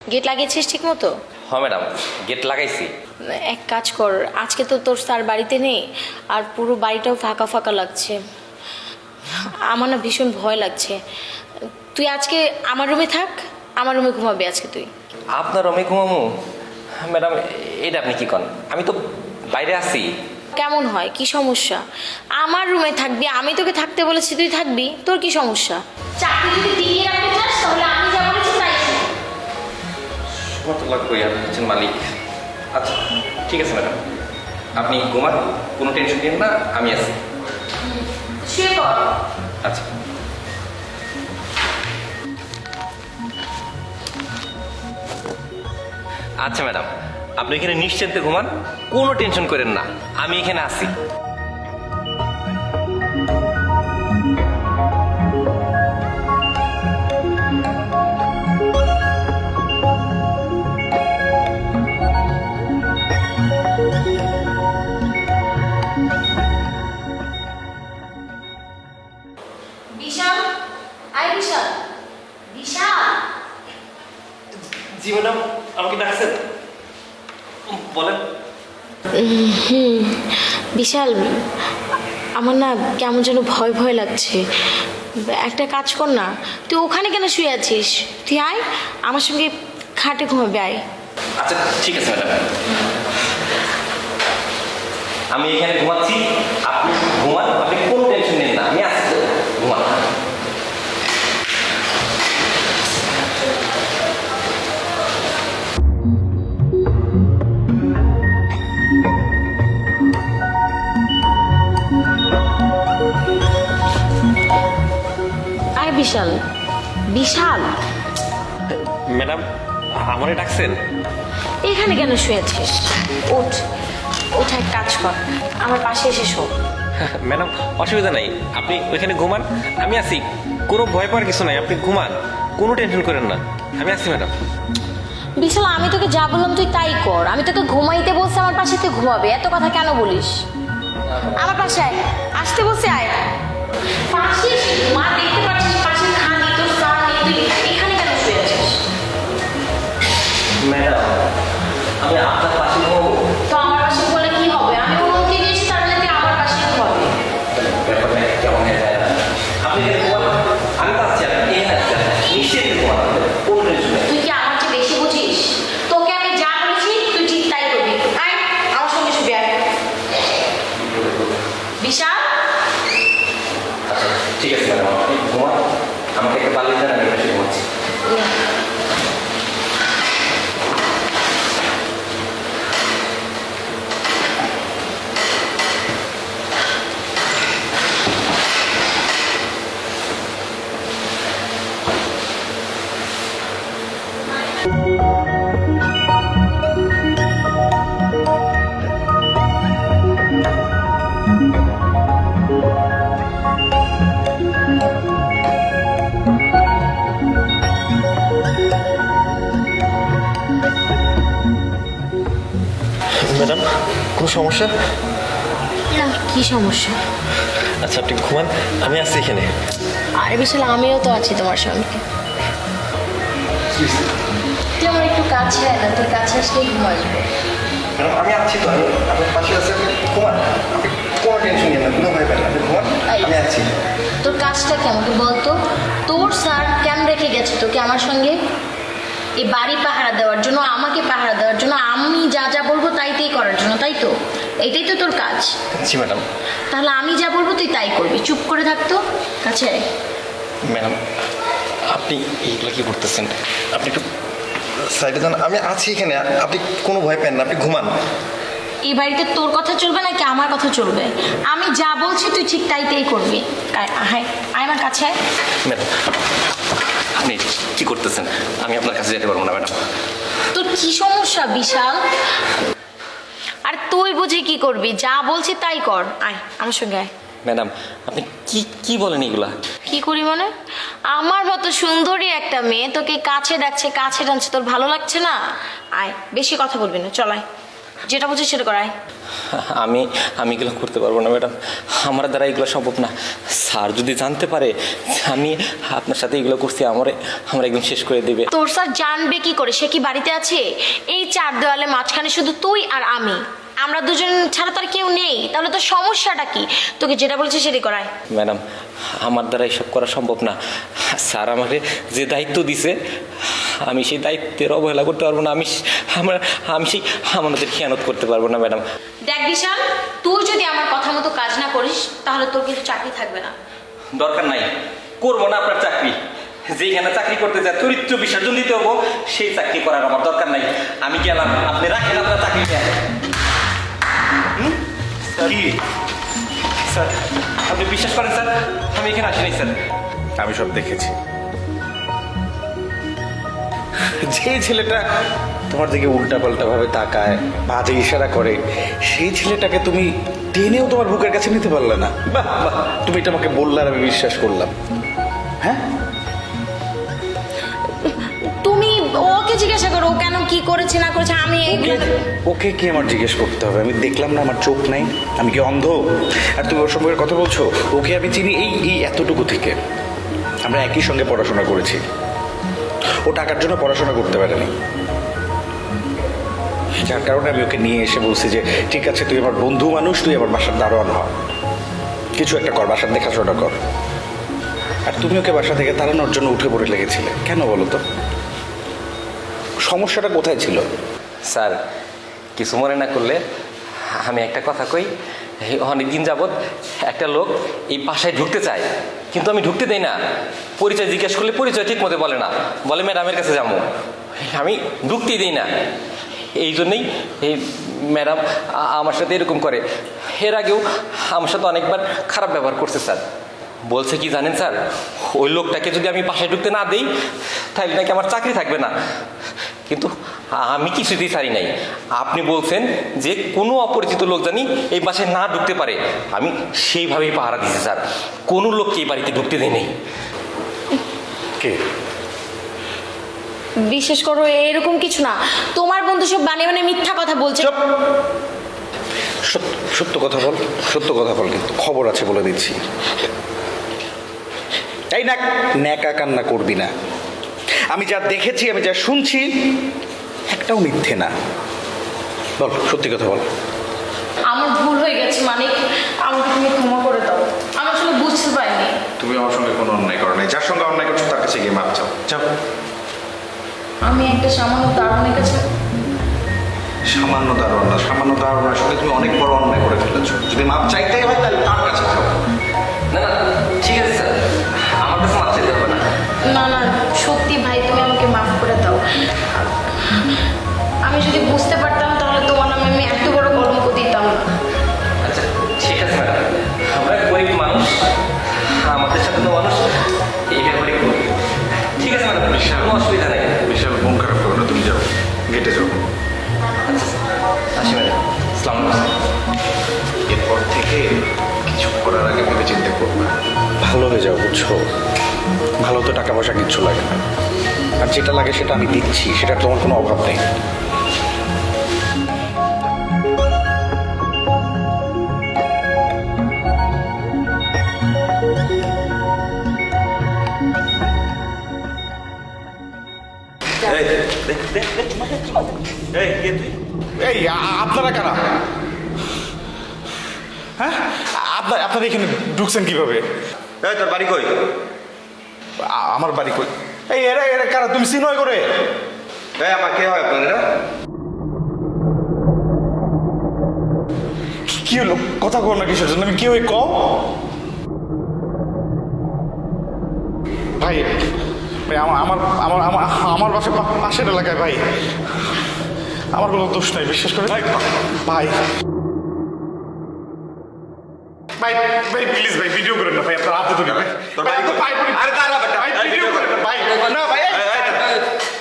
Gate লাগিয়েছিস ঠিক মতো হ্যাঁ ম্যাডাম গেট লাগাইছি। এক কাজ কর আজকে তো তোর স্যার বাড়িতে নেই আর পুরো বাড়িটাও ফাঁকা ফাঁকা লাগছে। আমার না ভীষণ ভয় লাগছে। তুই আজকে আমার রুমে থাক আমার রুমে ঘুমাবি আজকে তুই। আপনার রুমে ঘুমামু? ম্যাডাম এটা আপনি কি কন? আমি তো বাইরে আছি। কেমন হয়? কি সমস্যা? আমার রুমে থাকবি আমি তোকে থাকতে বলেছি তুই থাকবি তোর কি সমস্যা? চাকরি যদি টিকিয়ে রাখতে কত লাগবে আপনি হচ্ছেন মালিক আচ্ছা ঠিক আছে ম্যাডাম। আপনি ঘুমান কোনো টেনশন নিন না আমি আছি। আচ্ছা। আচ্ছা ম্যাডাম আপনি এখানে নিশ্চিন্তে ঘুমান কোনো টেনশন করেন না আমি এখানে আছি। জি ম্যাডাম আমাকে ডাকছেন? বলেন। বিশাল আমার না কেমন যেন ভয় ভয় লাগছে। একটা কাজ কর না তুই ওখানে কেন শুয়ে আছিস? তুই আয় আমার সঙ্গে খাটে ঘুমাবে আয়। আচ্ছা ঠিক আছে ম্যাডাম। আমি এখানে ঘুমাচ্ছি আপনি ঘুমান বিশাল। বিশাল? ম্যাডাম আমারে ডাকছেন? এখানে কেন শুয়ে আছিস? ওঠ ওঠ এক কাজ কর। আমার পাশে এসে শো। ম্যাডাম অসুবিধা নাই। আপনি ওইখানে ঘুমান। আমি আছি। কোনো ভয় পাওয়ার কিছু নাই। আপনি ঘুমান। কোনো টেনশন করেন না। আমি আসছি ম্যাডাম। বিশাল আমি তোকে যা বললাম তুই তাই কর। আমি তোকে ঘুমাইতে বলছি আমার পাশে তুই ঘুমাবে। এত কথা কেন বলিস? আমার পাশে আয়। আসতে বসে আয়। পাশে মা দেখতে পাচ্ছিস আমি ম্যাডাম কোনো সমস্যা? না কি সমস্যা? আচ্ছা আপনি ঘুমান আমি আসছি এখানে। আরে বিশাল আমিও তো আছি তোমার সঙ্গে। তুই আমার একটু কাছে আয় না তোর কাছে আসলেই ঘুম আসবে। ম্যাডাম আমি আছি তো আমি আপনার পাশে আছি আপনি ঘুমান। আপনি কোনো টেনশন নিন না কোনো ভয় পাই না আপনি ঘুমান আমি আছি তোর কাজটা কি আমাকে বলতো তোর স্যার কেন রেখে গেছে তোকে আমার সঙ্গে? এই বাড়ি পাহারা দেওয়ার জন্য আমাকে পাহারা দেওয়ার জন্য আমি যা যা বলব তাইতেই করার জন্য তাই তো? এটাই তো তোর কাজ। জি ম্যাডাম। তাহলে আমি যা বলব তুই তাই করবি। চুপ করে থাকতো কাছে আয়। ম্যাডাম আপনি এইগুলো কি করতেছেন? আপনি একটু সাইডে যান। আমি আছি এখানে আপনি কোনো ভয় পেন না আপনি ঘুমান। এই বাড়িতে তোর কথা চলবে নাকি আমার কথা চলবে? আমি যা বলছি তুই ঠিক তাইতেই করবি। আয় আয় আমার কাছে। ম্যাডাম আপনি কি করতেছেন? আমি আপনার কাছে যেতে পারব না ম্যাডাম। তোর কি সমস্যা বিশাল? আর তুই বুঝি কি করবি? যা বলছি তাই কর। আয় আমার সঙ্গে আয়। ম্যাডাম আপনি কি কি বলেন এগুলা? কি করি মানে? আমার মতো সুন্দরী একটা মেয়ে তোকে কাছে ডাকছে কাছে টানছে তোর ভালো লাগছে না? আয় বেশি কথা বলবি না চল আয়। যেটা বলছিস সেটা করায় আমি আমি এগুলো করতে পারব না ম্যাডাম। আমার দ্বারা এগুলো সম্ভব না। স্যার যদি জানতে পারে আমি আপনার সাথে এগুলো করছি আমারে আমার একদম শেষ করে দেবে। তোর স্যার জানবে কি করে? সে কি বাড়িতে আছে? এই চার দেওয়ালে মাঝখানে শুধু তুই আর আমি। আমরা দুজন ছাড়া তো আর কেউ নেই। তাহলে তো সমস্যাটা কি? তোকে যেটা বলছে সেটাই করায় ম্যাডাম আমার দ্বারা এসব করা সম্ভব না। স্যার আমাকে যে দায়িত্ব দিছে আমি সেই দায়িত্বের অবহেলা করতে পারব না আমি আমার আমি সেই আমাদের খেয়ানত করতে পারব না ম্যাডাম। দেখ বিশাল তুই যদি আমার কথা মতো কাজ না করিস তাহলে তোর কিন্তু চাকরি থাকবে না। দরকার নাই। করব না আপনার চাকরি। যেখানে চাকরি করতে যায় চরিত্র বিসর্জন দিতে হব সেই চাকরি করার আমার দরকার নাই। আমি গেলাম আপনি রাখেন আপনার চাকরি। স্যার আপনি বিশ্বাস করেন স্যার? আমি এখানে আসিনি স্যার। আমি সব দেখেছি। যে ছেলেটা তোমার দিকে উল্টাপাল্টা ভাবে তাকায় বাজে ইশারা করে সেই ছেলেটাকে তুমি টেনেও তোমার বুকের কাছে নিতে পারলে না। বাহ বাহ তুমি এটা আমাকে বললে আর আমি বিশ্বাস করলাম। হ্যাঁ? তুমি ওকে জিজ্ঞাসা করো ও কেন কি করেছে না করেছে আমি ওকে এগুলো ওকে কি আমার জিজ্ঞেস করতে হবে? আমি দেখলাম না আমার চোখ নাই আমি কি অন্ধ? আর তুমি ওর সম্পর্কে কথা বলছো? ওকে আমি চিনি এই এই এতটুকু থেকে। আমরা একই সঙ্গে পড়াশোনা করেছি। ও টাকার জন্য পড়াশোনা করতে পারেনি। যার কারণে আমি ওকে নিয়ে এসে বলছি যে, ঠিক আছে, তুই আমার বন্ধু মানুষ, তুই আমার বাসার দারোয়ান হ। কিছু একটা কর, বাসার দেখাশোনা কর। আর তুমি ওকে বাসা থেকে তাড়ানোর জন্য উঠে পড়ে লেগেছিলে। কেন বলো তো? সমস্যাটা কোথায় ছিল? স্যার, কিছু মনে না করলে আমি একটা কথা কই। এই অনেকদিন যাবৎ একটা লোক এই বাসায় ঢুকতে চায়, কিন্তু আমি ঢুকতে দেই না। পরিচয় জিজ্ঞেস করলে পরিচয় ঠিক মতো বলে না। বলে ম্যাডামের কাছে যাব। আমি ঢুকতেই দিই না। এই জন্যই এই ম্যাডাম আমার সাথে এরকম করে। এর আগেও আমার সাথে অনেকবার খারাপ ব্যবহার করছে, স্যার। বলছে কি জানেন, স্যার? ওই লোকটাকে যদি আমি বাসায় ঢুকতে না দিই তাহলে নাকি আমার চাকরি থাকবে না। কিন্তু আমি কিছুতেই ছাড়ি নাই। আপনি বলছেন যে কোনো অপরিচিত লোক জানি এই বাসায় না ঢুকতে পারে। আমি সেইভাবেই পাহারা দিচ্ছি স্যার। কোনো লোককে এই বাড়িতে ঢুকতে দেয় নেই। কে? বিশেষ করো এরকম কিছু না। তোমার বন্ধু সব বানিয়ে বানিয়ে মিথ্যা কথা বলছে। সত্য সত্য কথা বল সত্য কথা বল কিন্তু। খবর আছে বলে দিচ্ছি। এই না ন্যাকা কান্না করবি না। আমি যা দেখেছি আমি যা শুনছি একটাও মিথ্যে না। বল সত্যি কথা বল। আমার ভুল হয়ে গেছে মানিক। আমাকে তুমি ক্ষমা করে দাও। আমি আসলে বুঝতে পারিনি। তুমি আমার সঙ্গে কোনো অন্যায় করো নাই। যার সঙ্গে অন্যায় করছ তার কাছে গিয়ে মাপ চাও। চাও আমি একটা সামান্য দারুণের কাছে সামান্য দারোয়ান না সামান্য দারোয়ানের সঙ্গে তুমি অনেক বড় অন্যায় করে ফেলেছো। যদি মাপ চাইতেই হয় তাহলে তার কাছে যাও। না না ঠিক আছে স্যার। আমার কাছে মাপ চাইতে হবে না। না না সত্যি ভাই তুমি আমাকে মাফ করে দাও। আমি যদি বুঝতে পারতাম তাহলে তোমার নামে আমি এত বড় কলঙ্ক দিতাম না। আচ্ছা ঠিক আছে ম্যাডাম। আমরা গরিব মানুষ। আমাদের সাথে তো মানুষ। এই ব্যাপারে ঠিক আছে ম্যাডাম কোনো অসুবিধা নেই। বিশাল মন খারাপ করো না তুমি যাও। গেটে যাও। আচ্ছা আসি ম্যাডাম। আলাইকুম। এরপর থেকে কিছু করার আগে ভেবে চিন্তা করবে ভালো হয়ে যাও বুঝছ? ভালো তো টাকা পয়সা কিচ্ছু লাগে না। আর যেটা লাগে সেটা আমি দিচ্ছি সেটার তোমার কোনো অভাব নেই। এই আপনারা কারা? হ্যাঁ? আপনার আপনারা এখানে ঢুকছেন কীভাবে? এই তোর বাড়ি কই? আমার বাড়ি কই? এই এরা এরা কারা? তুমি সিনয় করে এই আমার কে হয় আপনার এরা কি হলো? কথা কো না কিসের জন্য? আমি কি হই ক ভাই ভাই আমার আমার আমার আমার বাসা পাশের এলাকায় ভাই। আমার কোনো দোষ নাই বিশ্বাস করে ভাই ভাই। ভাই ভাই প্লিজ ভাই ভিডিও করেন না ভাই আপনার হাতে ধরে ভাই। তোর বাড়ি কই? ভাই ভাই আরে দাঁড়া বেটা, ভাই ভিডিও করেন ভাই। না ভাই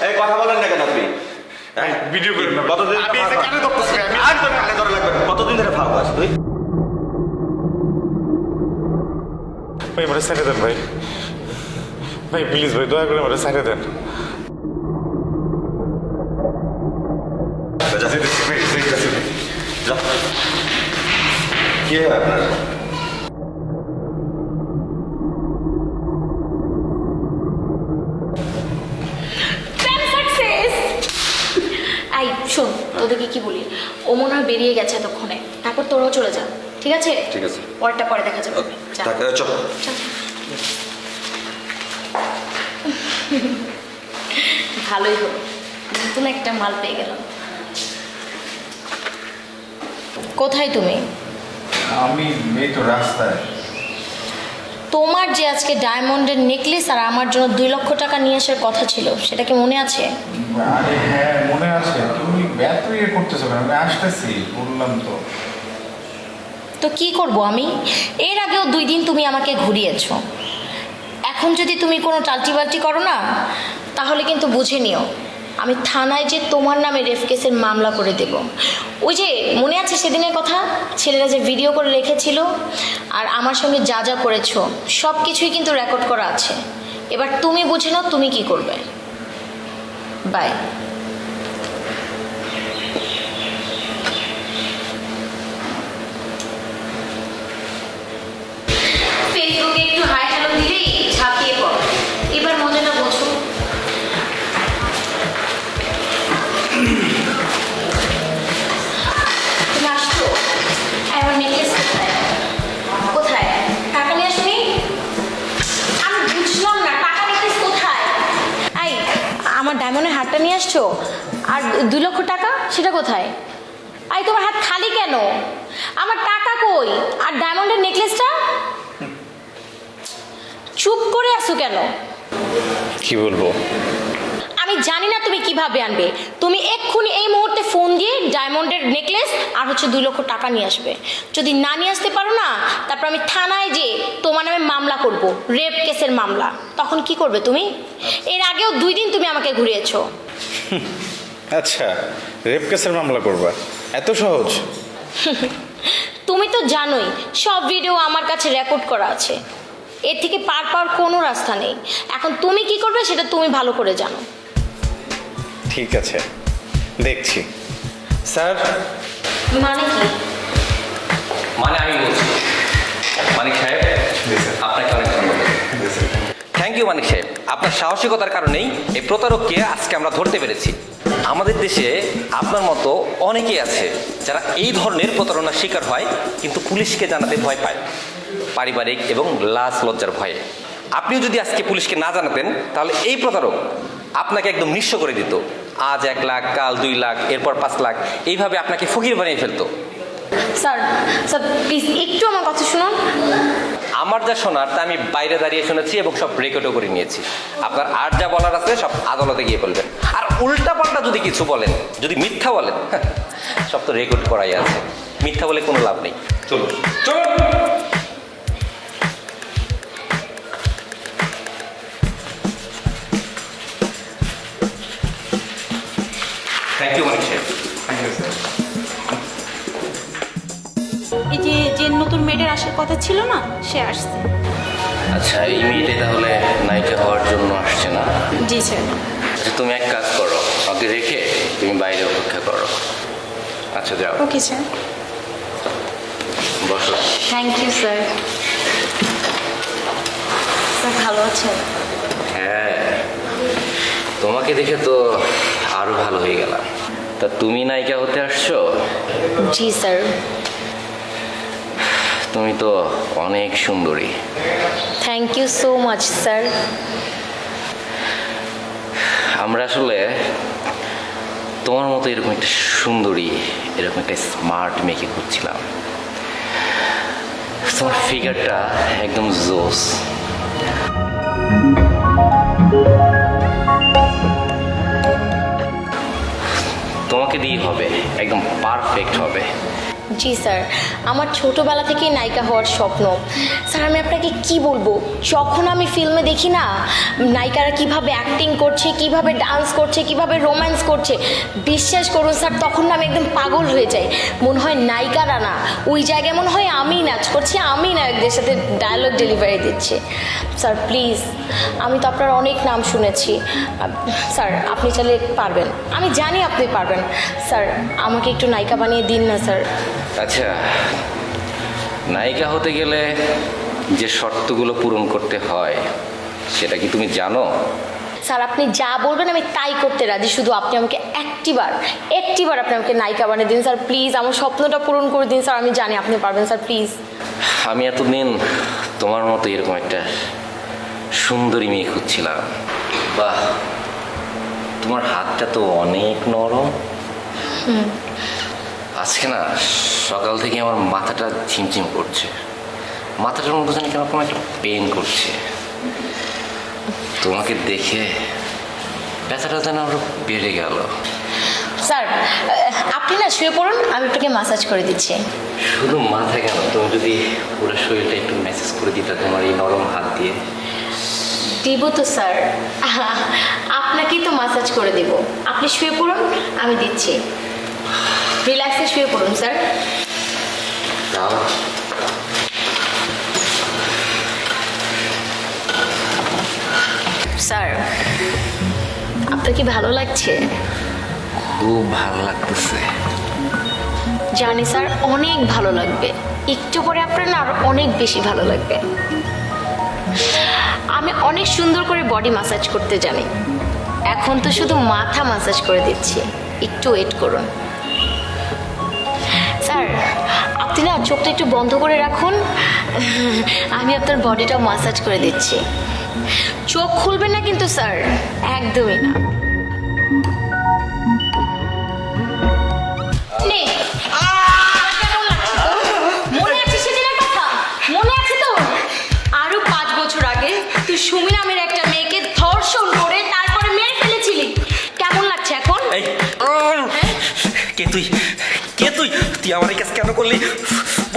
এই- কথা বলেন না কেন আপনি? ভাই, ভিডিও করেন না কতদিন আমি যে কানে ধরতেছি আমি আর তোর কানে ধরা লাগবে। কতদিন ধরে ফাঁক আছে তুই? ভাই আমার সাইডে দেন ভাই। ভাই প্লিজ ভাই দয়া করে আমার সাইডে দেন। যা। ভাই, ভাই, ভাই, কি হয় আপনার প্ল্যান সাকসেস এই শোন তোদেরকে কি বলি ও মনে হয় বেরিয়ে গেছে এতক্ষণে। তারপর তোরাও চলে যা ঠিক আছে? ঠিক আছে। পরেরটা পরে দেখা যাবে। যা। চল। চল। ভালোই হলো। নতুন একটা মাল পেয়ে গেলাম। কোথায় তুমি? আমি এই তো রাস্তায়। তোমার যে আজকে ডায়মন্ডের নেকলেস আর আমার জন্য দুই লক্ষ টাকা নিয়ে আসার কথা ছিল সেটা কি মনে আছে? আরে হ্যাঁ মনে আছে। তুমি ইয়ে করতেছো কেন? আমি আসতেছি বললাম তো। তো কি করব আমি? এর আগেও দুই দিন তুমি আমাকে ঘুরিয়েছো। এখন যদি তুমি কোনো টাল্টি বাল্টি করো না তাহলে কিন্তু বুঝে নিও। আমি থানায় যে তোমার নামে রেফ কেসের মামলা করে দেব। ওই যে মনে আছে সেদিনের কথা? ছেলেরা যে ভিডিও করে রেখেছিল আর আমার সঙ্গে যা যা করেছ সব কিছুই কিন্তু রেকর্ড করা আছে। এবার তুমি বুঝে নাও তুমি কি করবে। বাই ফেসবুকে একটু হাই নিয়ে আসছো? আর দুই লক্ষ টাকা? সেটা কোথায়? আই তোমার হাত খালি কেন? আমার টাকা কই? আর ডায়মন্ডের নেকলেসটা চুপ করে আসো কেন? কি বলব? আমি জানি না তুমি কীভাবে আনবে। তুমি এক্ষুনি এই মুহূর্তে ফোন দিয়ে ডায়মন্ডের নেকলেস আর হচ্ছে দুই লক্ষ টাকা নিয়ে আসবে। যদি না নিয়ে আসতে পারো না তারপর আমি থানায় যে তোমার নামে মামলা করব রেপ কেসের মামলা। তখন কি করবে তুমি? এর আগেও দুই দিন তুমি আমাকে ঘুরিয়েছো। আচ্ছা রেপ কেসের মামলা করবা। এত সহজ? তুমি তো জানোই সব ভিডিও আমার কাছে রেকর্ড করা আছে। এর থেকে পার পাওয়ার কোনো রাস্তা নেই। এখন তুমি কি করবে সেটা তুমি ভালো করে জানো। ঠিক আছে দেখছি। স্যার? মানে কি? মানে আমি বলছি মানিক সাহেব থ্যাংক ইউ মানিক সাহেব আপনার সাহসিকতার কারণেই এই প্রতারককে আজকে আমরা ধরতে পেরেছি। আমাদের দেশে আপনার মতো অনেকেই আছে যারা এই ধরনের প্রতারণার শিকার হয়, কিন্তু পুলিশকে জানাতে ভয় পায়। পারিবারিক এবং লাজ লজ্জার ভয়ে। আপনিও যদি আজকে পুলিশকে না জানাতেন, তাহলে এই প্রতারক আপনাকে একদম নিঃস্ব করে দিত। আজ এক লাখ, কাল দুই লাখ, এরপর পাঁচ লাখ। এইভাবে আপনাকে ফকির বানিয়ে ফেলতো। স্যার স্যার প্লিজ একটু আমার কথা শুনুন। আমার যা শোনার তা আমি বাইরে দাঁড়িয়ে শুনেছি এবং সব রেকর্ডও করে নিয়েছি। আপনার আর যা বলার আছে সব আদালতে গিয়ে বলবেন। আর উল্টা পাল্টা যদি কিছু বলেন যদি মিথ্যা বলেন সব তো রেকর্ড করাই আছে। মিথ্যা বলে কোনো লাভ নেই। চলুন। চলুন। থ্যাংক ইউ মানিক সাহেব। এই যে যে নতুন মেয়েটার আসার কথা ছিল না? সে আসছে। আচ্ছা এই মেয়েটা তাহলে নায়িকা হওয়ার জন্য আসছে না? জি স্যার। আচ্ছা তুমি এক কাজ করো ওকে রেখে তুমি বাইরে অপেক্ষা করো। আচ্ছা যাও। Okay sir. বসো। Thank you sir. স্যার ভালো আছেন হ্যাঁ। তোমাকে দেখে তো আরও ভালো হয়ে গেলাম। তা তুমি নায়িকা হতে আসছো? জি স্যার। তুমি তো অনেক সুন্দরী। Thank you so much sir আমরা আসলে তোমার মতো এরকম একটা সুন্দরী এরকম একটা স্মার্ট মেয়েকে খুঁজছিলাম। তোমার ফিগারটা একদম জোস তোমাকে দিয়ে হবে একদম পারফেক্ট হবে। জি, স্যার। আমার ছোটোবেলা থেকেই নায়িকা হওয়ার স্বপ্ন। স্যার, আমি আপনাকে কি বলব? যখন আমি ফিল্মে দেখি না, নায়িকারা কীভাবে অ্যাক্টিং করছে, কীভাবে ডান্স করছে, কীভাবে রোম্যান্স করছে, বিশ্বাস করুন স্যার, তখন না আমি একদম পাগল হয়ে যাই। মনে হয় নায়িকারা না। ওই জায়গায় মনে হয় আমি নাচ করছি আমি নায়কদের সাথে ডায়লগ ডেলিভারি দিচ্ছি। স্যার প্লিজ আমি তো আপনার অনেক নাম শুনেছি। স্যার, আপনি চাইলে পারবেন। আমি জানি আপনি পারবেন। স্যার, আমাকে একটু নায়িকা বানিয়ে দিন না, স্যার। আচ্ছা নায়িকা হতে গেলে যে শর্তগুলো পূরণ করতে হয় সেটা কি তুমি জানো? স্যার আপনি যা বলবেন আমি তাই করতে রাজি। শুধু আপনি আমাকে একটিবার একটিবার আপনি আমাকে নায়িকা বানিয়ে দিন। স্যার প্লিজ আমার স্বপ্নটা পূরণ করে দিন। স্যার আমি জানি আপনি পারবেন। Sir please. আমি এতদিন তোমার মতো এরকম একটা সুন্দরী মেয়ে খুঁজছিলাম। বাহ তোমার হাতটা তো অনেক নরম। আজকে না সকাল থেকে আমার মাথাটা ঝিমঝিম করছে। মাথাটার মধ্যে যেন কেন কোনো একটা পেন করছে। তোমাকে দেখে ব্যথাটা যেন আরও বেড়ে গেল। স্যার আপনি না শুয়ে পড়ুন আমি আপনাকে মাসাজ করে দিচ্ছি। শুধু মাথা কেন? তুমি যদি পুরো শরীরটা একটু মেসেজ করে দিতা তোমার এই নরম হাত দিয়ে। দিব তো স্যার। আপনাকেই তো মাসাজ করে দেব। আপনি শুয়ে পড়ুন আমি দিচ্ছি। রিল্যাক্সে শুয়ে পড়ুন স্যার স্যার আপনার কি ভালো লাগছে? খুব ভালো লাগতেছে। জানি স্যার অনেক ভালো লাগবে। একটু পরে আপনার না আরও অনেক বেশি ভালো লাগবে। আমি অনেক সুন্দর করে বডি মাসাজ করতে জানি। এখন তো শুধু মাথা মাসাজ করে দিচ্ছি। একটু ওয়েট করুন। আপনি না, চোখটা একটু বন্ধ করে রাখুন। আমি আপনার বডিটা মাসাজ করে দিচ্ছি। চোখ খুলবে না কিন্তু স্যার একদমই না। নে। তুই আমার কাজ কেন করলি?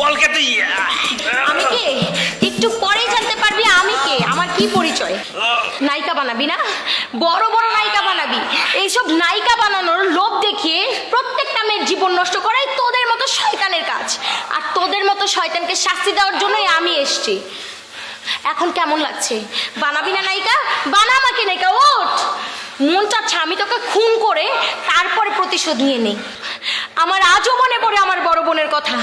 বল কে তুই আমি কে? একটু পরেই জানতে পারবি আমি কে, আমার কি পরিচয়? নায়িকা বানাবি না? বড় বড় নায়িকা বানাবি। এইসব নায়িকা বানানোর লোভ দেখিয়ে প্রত্যেকটা মেয়ের জীবন নষ্ট করাই তোদের মতো শয়তানের কাজ। আর তোদের মতো শয়তানকে শাস্তি দেওয়ার জন্যই আমি এসছি। এখন কেমন লাগছে? বানাবি না নায়িকা? বানা আমাকে নায়িকা? ওঠ! মন চাচ্ছে আমি তোকে খুন করে তারপরে প্রতিশোধ নিয়ে নেই। আমার আজও মনে পড়ে আমার বড় বোনের কথা।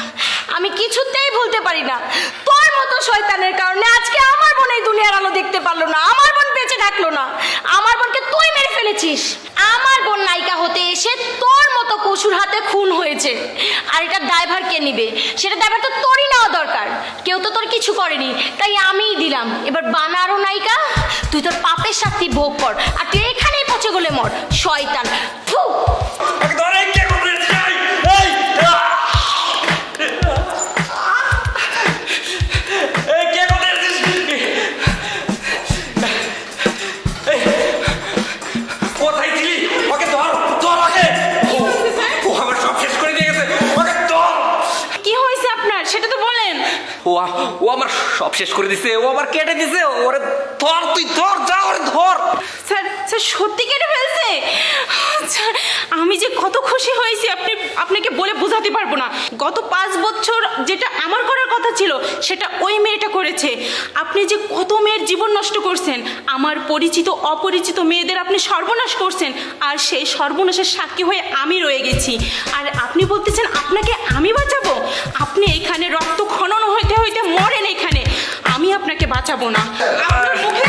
আমি কিছুতেই ভুলতে পারি না। তোর মতো শয়তানের কারণে আজকে আমার বোন এই দুনিয়ার আলো দেখতে পারল না। আমার বোন বেঁচে থাকল না। আমার বোনকে তুই মেরে ফেলেছিস। আমার বোন নায়িকা হতে এসে তোর মতো কচুর হাতে খুন হয়েছে। আর এটা ড্রাইভার কে নিবে? সেটা ড্রাইভার তো তোরই নেওয়া দরকার। কেউ তো তোর কিছু করেনি। তাই আমিই দিলাম। এবার বানারও নায়িকা। তুই তোর পাপের শাস্তি ভোগ কর। আর তুই এখানেই পচে গলে মর। শয়তান। সব শেষ করে দিছে ও আবার কেটে দিছে ওরে ধর তুই ধর যা ওরে ধর। স্যার স্যার সত্যি কেটে ফেলছে? আচ্ছা, আমি যে কত খুশি হয়েছি আপনি আপনাকে বলে বোঝাতে পারব না। গত পাঁচ বছর যেটা আমার করার কথা ছিল সেটা ওই মেয়েটা করেছে। আপনি যে কত মেয়ের জীবন নষ্ট করছেন আমার পরিচিত অপরিচিত মেয়েদের আপনি সর্বনাশ করছেন আর সেই সর্বনাশের সাক্ষী হয়ে আমি রয়ে গেছি। আর আপনি বলতেছেন আপনাকে আমি বাঁচাবো? আপনি এখানে রক্ত খনন হইতে হইতে মরেন এখানে। আপনাকে বাঁচাবো না। আপনার মুখে